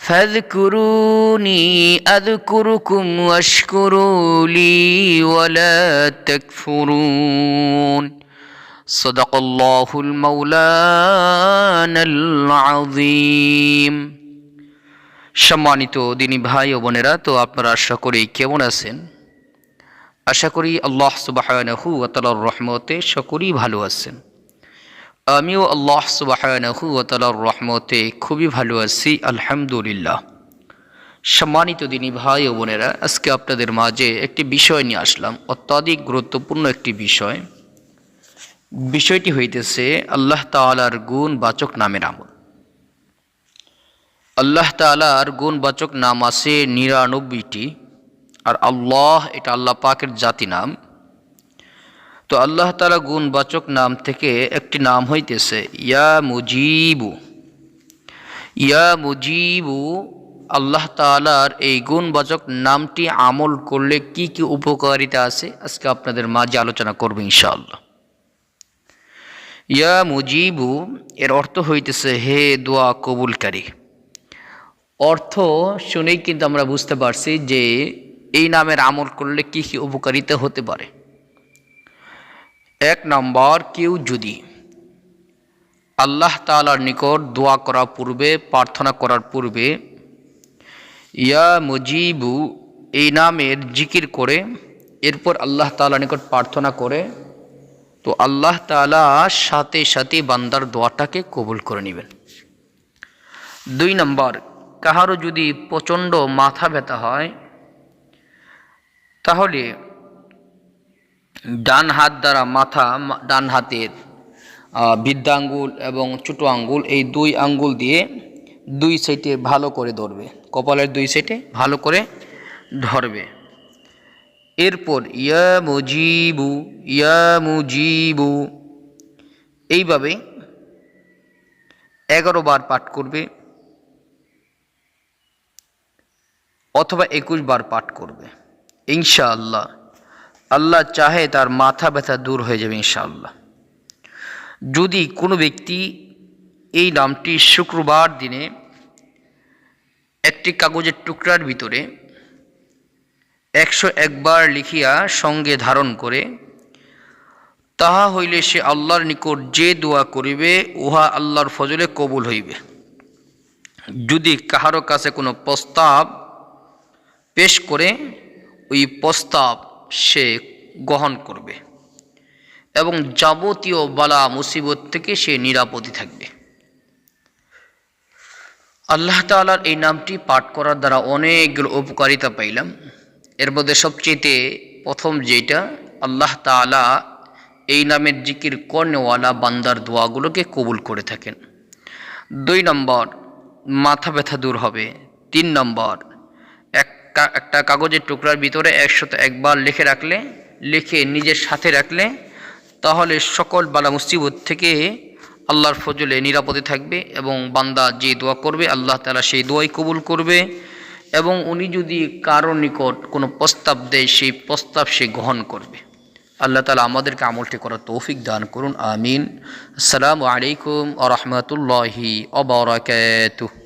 فاذكروني أذكركم واشكروا لي ولا تكفرون صدق الله المولان العظيم সম্মানিত দিনী ভাই ও বোনেরা তো আপনারা আশা করি কেমন আছেন আশা করি আল্লাহ সুবাহানহু তালার রহমতে সকলেই ভালো আছেন আমিও আল্লাহ সুবাহানহু তালার রহমতে খুবই ভালো আছি, আলহামদুলিল্লাহ। সম্মানিত দিনী ভাই ও বোনেরা, আজকে আপনাদের মাঝে একটি বিষয় নিয়ে আসলাম, অত্যাধিক গুরুত্বপূর্ণ একটি বিষয়। বিষয়টি হইতেছে আল্লাহ তালার গুণ বাচক নামের আমল। আল্লাহ তালার গুণবাচক নাম আছে নিরানব্বইটি, আর আল্লাহ এটা আল্লাহ পাকের জাতি নাম। তো আল্লাহ তালা গুণবাচক নাম থেকে একটি নাম হইতেছে, ইয়া মুজিবু। ইয়া মুজিবু, আল্লাহ তালার এই গুণবাচক নামটি আমল করলে কি কি উপকারিতা আছে? আজকে আপনাদের মাঝে আলোচনা করব ইনশাআল্লাহ। ইয়া মুজিবু, এর অর্থ হইতেছে, হে দোয়া কবুলকারী। অর্থ শুনেই কিন্তু আমরা বুঝতে পারছি যে এই নামের আমল করলে কী কী উপকারিতা হতে পারে। এক নম্বর, কেউ যদি আল্লাহ তালার নিকট দোয়া করার পূর্বে, প্রার্থনা করার পূর্বে, ইয়া মুজিবু, এই নামের জিকির করে, এরপর আল্লাহ তালার নিকট প্রার্থনা করে, তো আল্লাহ তালা সাথে সাথে বান্দার দোয়াটাকে কবুল করে নেবেন। দুই নম্বর, কাহারও যদি প্রচণ্ড মাথা ব্যথা হয়, তাহলে ডান হাত দ্বারা মাথা ডান হাতের বৃদ্ধাঙ্গুল এবং ছোটো আঙ্গুল, এই দুই আঙ্গুল দিয়ে দুই সাইডে ভালো করে ধরবে। কপালের দুই সাইডে ভালো করে ধরবে। এরপর, ইয়া মুজিবু ইয়া মুজিবু। এইভাবে এগারো বার পাঠ করবে অথবা একুশ বার পাঠ করবে, ইনশাআল্লাহ। আল্লাহ চাহে তার মাথা ব্যথা দূর হয়ে যাবে ইনশাআল্লাহ। যদি কোনো ব্যক্তি এই নামটি শুক্রবার দিনে একটি কাগজের টুকরার ভিতরে একশো একবার লিখিয়া সঙ্গে ধারণ করে, তাহা হইলে সে আল্লাহর নিকট যে দোয়া করিবে, উহা আল্লাহর ফজলে কবুল হইবে। যদি কাহারো কাছে কোনো প্রস্তাব পেশ করে, ওই প্রস্তাব সে গ্রহণ করবে এবং যাবতীয় বালা মুসিবত থেকে সে নিরাপদে থাকবে। আল্লাহ তালার এই নামটি পাঠ করার দ্বারা অনেকগুলো উপকারিতা পাইলাম। এর মধ্যে সবচেয়েতে প্রথম যেটা, আল্লাহ তালা এই নামের জিকির কর্নেওয়ালা বান্দার দোয়াগুলোকে কবুল করে থাকেন। দুই নম্বর, মাথা ব্যথা দূর হবে। তিন নম্বর একটা কাগজের টুকরার ভিতরে একশত একবার লিখে রাখলে, লিখে নিজের সাথে রাখলে, তাহলে সকল বালা মুসিবত থেকে আল্লাহর ফজলে নিরাপদে থাকবে এবং বান্দা যে দোয়া করবে, আল্লাহ তালা সেই দোয়াই কবুল করবে এবং উনি যদি কারও নিকট কোনো প্রস্তাব দেয়, সেই প্রস্তাব সে গ্রহণ করবে। আল্লাহ তালা আমাদেরকে আমলটি করার তৌফিক দান করুন, আমিন। আসসালামু আলাইকুম আ রহমতুল্লাহি অবরাকাতুহ